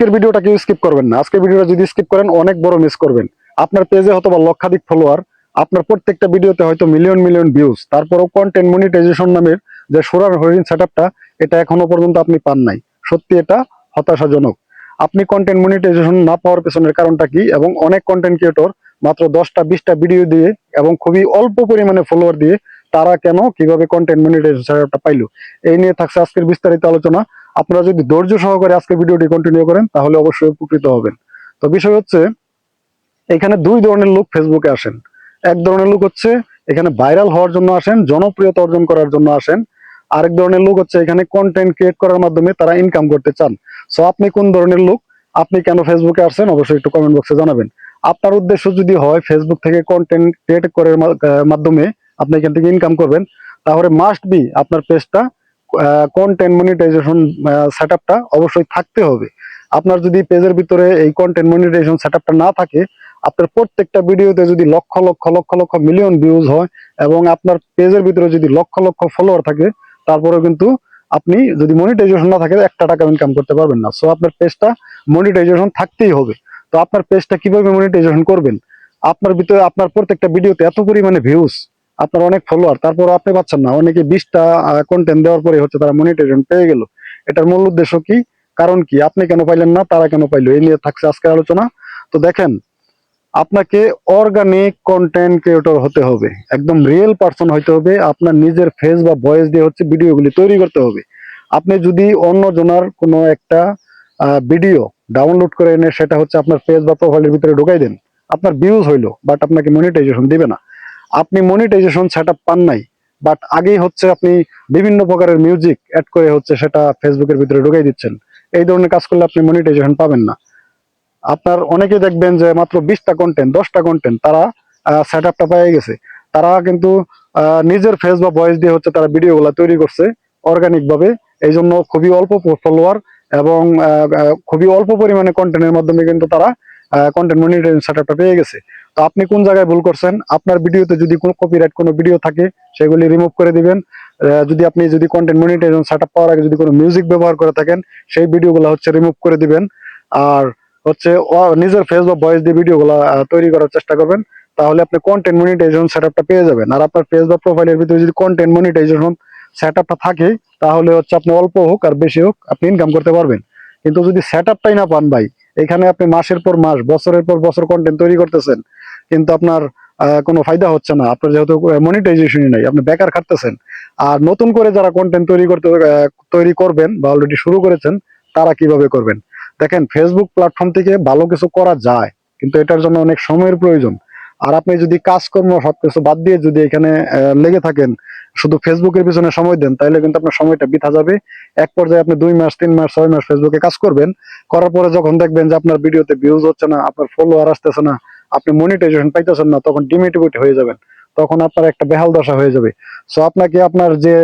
আজকের ভিডিওটা কেউ স্কিপ করবেন না। আজকের ভিডিওটা যদি স্কিপ করেন, অনেক বড় মিস করবেন। আপনার পেজে হয়তো বা লক্ষাধিক ফলোয়ার আপনার প্রত্যেকটা ভিডিওতে হয়তো মিলিয়ন মিলিয়ন ভিউজ তারপরেও কন্টেন্ট মনিটাইজেশন নামের যে সোরার হরিণ সেটআপটা এটা এখনও পর্যন্ত আপনি পান নাই। সত্যি এটা হতাশাজনক। আপনি কন্টেন্ট মনিটাইজেশন না পাওয়ার পেছনের কারণটা কি? এবং অনেক কন্টেন্ট ক্রিয়েটর মাত্র দশটা, বিশটা ভিডিও দিয়ে এবং খুবই অল্প পরিমাণে ফলোয়ার দিয়ে তারা কেন, কীভাবে কন্টেন্ট মনিটাইজেশন সেটআপটা পাইলো? এই নিয়ে থাকছে আজকের বিস্তারিত আলোচনা। আপনারা যদি ধৈর্য সহকারে আজকে ভিডিওটি কন্টিনিউ করেন, তাহলে অবশ্যই উপকৃত হবেন। তো বিষয় হচ্ছে, এখানে দুই ধরনের লোক ফেসবুকে আসেন। এক ধরনের লোক হচ্ছে, এখানে ভাইরাল হওয়ার জন্য আসেন, জনপ্রিয়তা অর্জন করার জন্য আসেন। আরেক ধরনের লোক হচ্ছে, এখানে কন্টেন্ট ক্রিয়েট করার মাধ্যমে তারা ইনকাম করতে চান। সো আপনি কোন ধরনের লোক আপনি কেন ফেসবুকে আসছেন, অবশ্যই একটু কমেন্ট বক্সে জানাবেন। আপনার উদ্দেশ্য যদি হয় ফেসবুক থেকে কন্টেন্ট ক্রিয়েট করার মাধ্যমে আপনি এখান থেকে ইনকাম করবেন, তাহলে মাস্ট বি আপনার পেজটা কন্টেন্ট মনিটাইজেশন সেটআপটা অবশ্যই থাকতে হবে। আপনার যদি পেজের ভিতরে এই কন্টেন্ট মনিটাইজেশন সেটআপটা না থাকে, আপনার প্রত্যেকটা ভিডিওতে যদি লক্ষ লক্ষ লক্ষ লক্ষ মিলিয়ন ভিউজ হয় এবং আপনার পেজের ভিতরে যদি লক্ষ লক্ষ ফলোয়ার থাকে তারপরেও কিন্তু আপনি যদি মনিটাইজেশন না থাকে, একটা টাকা ইনকাম করতে পারবেন না। সো আপনার পেজটা মনিটাইজেশন থাকতেই হবে। তো আপনার পেজটা কীভাবে মনিটাইজেশন করবেন? আপনার ভিতরে, আপনার প্রত্যেকটা ভিডিওতে এত পরিমাণে ভিউজ আপনার অনেক ফলোয়ার তারপর আপনি পাচ্ছেন না। অনেকে বিশটা কন্টেন্ট দেওয়ার পরে হচ্ছে তারা মনিটাইজেশন পেয়ে গেল। এটার মূল উদ্দেশ্য কি? কারণ কি? আপনি কেন পাইলেন না? তারা কেন পাইলো? এই নিয়ে থাকছে আজকের আলোচনা। তো দেখেন, আপনাকে অর্গানিক কন্টেন্ট ক্রিয়েটর হতে হবে। একদম রিয়েল পার্সন হতে হবে। আপনার নিজের ফেস বা ভয়েস দিয়ে হচ্ছে ভিডিওগুলি তৈরি করতে হবে। আপনি যদি অন্য জনার কোনো একটা ভিডিও ডাউনলোড করে এনে সেটা হচ্ছে আপনার ফেস বা প্রোফাইলের ভিতরে ঢুকাই দেন, আপনার ভিউজ হইল বাট আপনাকে মনিটাইজেশন দিবে না। আপনি মনিটাইজেশন সেট পান নাই বাট আগেই হচ্ছে আপনি বিভিন্ন প্রকারের মিউজিক অ্যাড করে হচ্ছে সেটা ফেসবুকের ভিতরে ঢুকাই দিচ্ছেন। এই ধরনের কাজ করলে আপনি মনিটাইজেশন পাবেন না। আপনার অনেকে দেখবেন যে মাত্র বিশটা কন্টেন্ট দশটা কন্টেন্ট তারা সেট আপটা পেয়ে গেছে। তারা কিন্তু নিজের ফেস বা ভয়েস দিয়ে হচ্ছে তারা ভিডিওগুলো তৈরি করছে অর্গানিক ভাবে এই জন্য খুবই অল্প ফলোয়ার এবং খুবই অল্প পরিমাণে কন্টেন্টের মাধ্যমে কিন্তু তারা কন্টেন্ট মনিটরিং সেটআপটা পেয়ে গেছে। তো আপনি কোন জায়গায় ভুল করছেন, আপনার ভিডিওতে যদি কোনো কপিরাইট কোনো ভিডিও থাকে, সেগুলি রিমুভ করে দিবেন। যদি আপনি যদি কন্টেন্ট মনিটাইজেশন সেটআপ পাওয়ার আগে যদি কোনো মিউজিক ব্যবহার করে থাকেন, সেই ভিডিওগুলো হচ্ছে রিমুভ করে দিবেন। আর হচ্ছে নিজের ফেস বা ভয়েস দিয়ে ভিডিওগুলো তৈরি করার চেষ্টা করবেন। তাহলে আপনি কন্টেন্ট মনিটাইজেশন সেটআপটা পেয়ে যাবেন। আর আপনার ফেস বা প্রোফাইলের ভিতরে যদি কন্টেন্ট মনিটাইজেশন সেটআপটা থাকে, তাহলে হচ্ছে আপনি অল্প হোক আর বেশি হোক আপনি ইনকাম করতে পারবেন। কিন্তু যদি সেটআপটাই না পান ভাই এখানে আপনি মাসের পর মাস, বছরের পর বছর কন্টেন্ট তৈরি করতেছেন, কিন্তু আপনার কোনো ফায়দা হচ্ছে না। আপনার যেহেতু মনিটাইজেশনই নাই, আপনি বেকার খাটতেছেন। আর নতুন করে যারা কন্টেন্ট তৈরি করতে তৈরি করবেন বা অলরেডি শুরু করেছেন, তারা কীভাবে করবেন? দেখেন ফেসবুক প্ল্যাটফর্ম থেকে ভালো কিছু করা যায়, কিন্তু এটার জন্য অনেক সময়ের প্রয়োজন। আর আপনি যদি কাজকর্ম সবকিছু বাদ দিয়ে যদি এখানে লেগে থাকেন, শুধু ফেসবুকের পিছনে সময় দেন তাহলে কিন্তু আপনার সময়টা বৃথা যাবে। এক পর্যায়ে আপনি দুই মাস, তিন মাস, ছয় মাস ফেসবুকে কাজ করবেন। করার পরে যখন দেখবেন যে আপনার ভিডিওতে ভিউজ হচ্ছে না, আপনার ফলোয়ার আসতেছে না, আপনি মনিটাইজেশন পাইতেছেন না, তখন ডিমেটিভিট হয়ে যাবেন। তখন আপনার একটা বেহাল দশা হয়ে যাবে। সো আপনাকে আপনার যে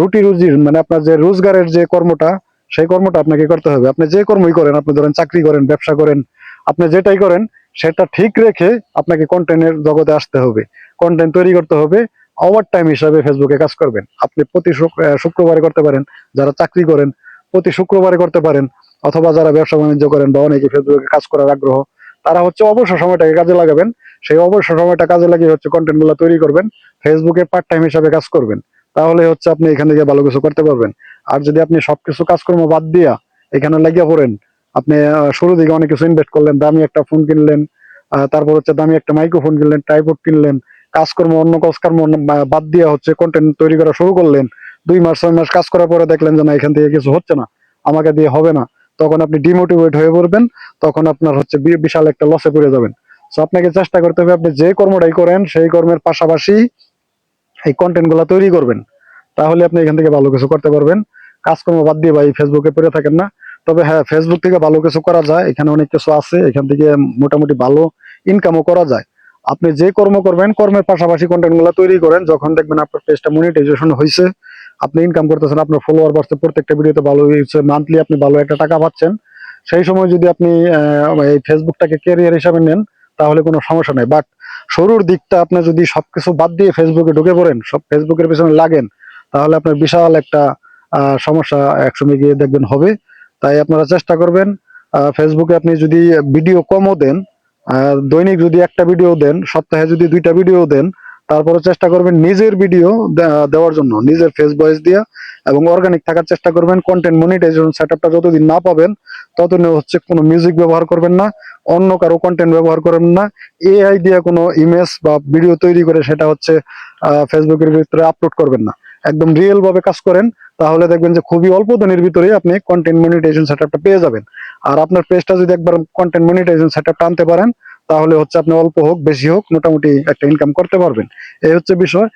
রুটি রুজির মানে আপনার যে রোজগারের যে কর্মটা, সেই কর্মটা আপনাকে করতে হবে। আপনি যে কর্মই করেন, আপনি ধরেন চাকরি করেন, ব্যবসা করেন, আপনি যেটাই করেন সেটা ঠিক রেখে আপনাকে কন্টেন্টের জগতে আসতে হবে। কন্টেন্ট তৈরি করতে হবে ওভার টাইম হিসাবে ফেসবুকে কাজ করবেন। আপনি প্রতি শুক- শুক্রবারে করতে পারেন, যারা চাকরি করেন, প্রতি শুক্রবারে করতে পারেন, অথবা যারা ব্যবসা বাণিজ্য করেন বা অনেকে ফেসবুকে কাজ করার আগ্রহ, তারা হচ্ছে অবসর সময়টাকে কাজে লাগাবেন। সেই অবসর সময়টা কাজে লাগিয়ে হচ্ছে কন্টেন্টগুলো তৈরি করবেন ফেসবুকে পার্ট টাইম হিসাবে কাজ করবেন। তাহলে হচ্ছে আপনি এখান থেকে ভালো কিছু করতে পারবেন। আর যদি আপনি সবকিছু কাজকর্ম বাদ দিয়া এখানে লাগিয়ে পড়েন আপনি শুরু দিকে অনেক কিছু ইনভেস্ট করলেন, দামি একটা ফোন কিনলেন তারপর হচ্ছে দামি একটা মাইক্রোফোন কিনলেন ট্রাইপড কিনলেন, কাজকর্ম, অন্য কাজকর্ম বাদ দিয়া হচ্ছে কন্টেন্ট তৈরি করা শুরু করলেন। দুই মাস, ছয় মাস কাজ করার পরে দেখলেন যে না, এখান থেকে কিছু হচ্ছে না, আমাকে দিয়ে হবে না। তখন আপনি ডিমোটিভেট হয়ে পড়বেন, তখন আপনার হচ্ছে বিশাল একটা লসে পড়ে যাবেন। তো আপনাকে চেষ্টা করতে হবে, আপনি যে কর্মটাই করেন, সেই কর্মের পাশাপাশি এই কন্টেন্টগুলা তৈরি করবেন। তাহলে আপনি এখান থেকে ভালো কিছু করতে পারবেন। কাজকর্ম বাদ দিয়ে ভাই ফেসবুকে পড়ে থাকেন না। তবে হ্যাঁ ফেসবুক থেকে ভালো কিছু করা যায়, এখানে অনেক কিছু আছে, এখান থেকে মোটামুটি ভালো ইনকামও করা যায়। আপনি যে কর্ম করবেন, কর্মের পাশাপাশি কন্টেন্টগুলা তৈরি করেন, যখন দেখবেন আপনার পেজটা মনিটাইজেশন হয়েছে আপনি ইনকাম করতেছেন, আপনার ফলোয়ার বাড়ছে, প্রত্যেকটা ভিডিওতে ভালো হয়েছে মান্থলি আপনি ভালো একটা টাকা পাচ্ছেন, সেই সময় যদি আপনি এই ফেসবুকটাকে ক্যারিয়ার হিসাবে নেন, তাহলে কোনো সমস্যা নাই। বাট শুরুর দিকটা আপনি যদি সবকিছু বাদ দিয়ে ফেসবুকে ঢুকে পড়েন, সব ফেসবুকের পিছনে লাগেন, তাহলে আপনার বিশাল একটা সমস্যা একসময় গিয়ে দেখবেন হবে। তাই আপনারা চেষ্টা করবেন ফেসবুকে আপনি যদি ভিডিও কমও দেন দৈনিক যদি একটা ভিডিও দেন, সপ্তাহে যদি দুইটা ভিডিও দেন তারপরে চেষ্টা করবেন নিজের ভিডিও দেওয়ার জন্য, নিজের ফেস ভয়েস দিয়া, এবং অর্গানিক থাকার চেষ্টা করবেন কন্টেন্ট মনিটাইজেশন সেটআপটা যতদিন না পাবেন ততদিন হচ্ছে কোনো মিউজিক ব্যবহার করবেন না, অন্য কারও কন্টেন্ট ব্যবহার করবেন না এআই দিয়ে কোনো ইমেজ বা ভিডিও তৈরি করে সেটা হচ্ছে ফেসবুকের ভিতরে আপলোড করবেন না। একদম রিয়েল ভাবে কাজ করেন, তাহলে দেখবেন যে খুবই অল্প দিনের ভিতরে আপনি কন্টেন্ট মনিটাইজেশন সেটআপটা পেয়ে যাবেন। আর আপনার পেজটা যদি একবার কন্টেন্ট মনিটাইজেশন সেটআপটা আনতে পারেন, তাহলে হচ্ছে আপনি অল্প হোক, বেশি হোক, মোটামুটি একটা ইনকাম করতে পারবেন। এই হচ্ছে বিষয়।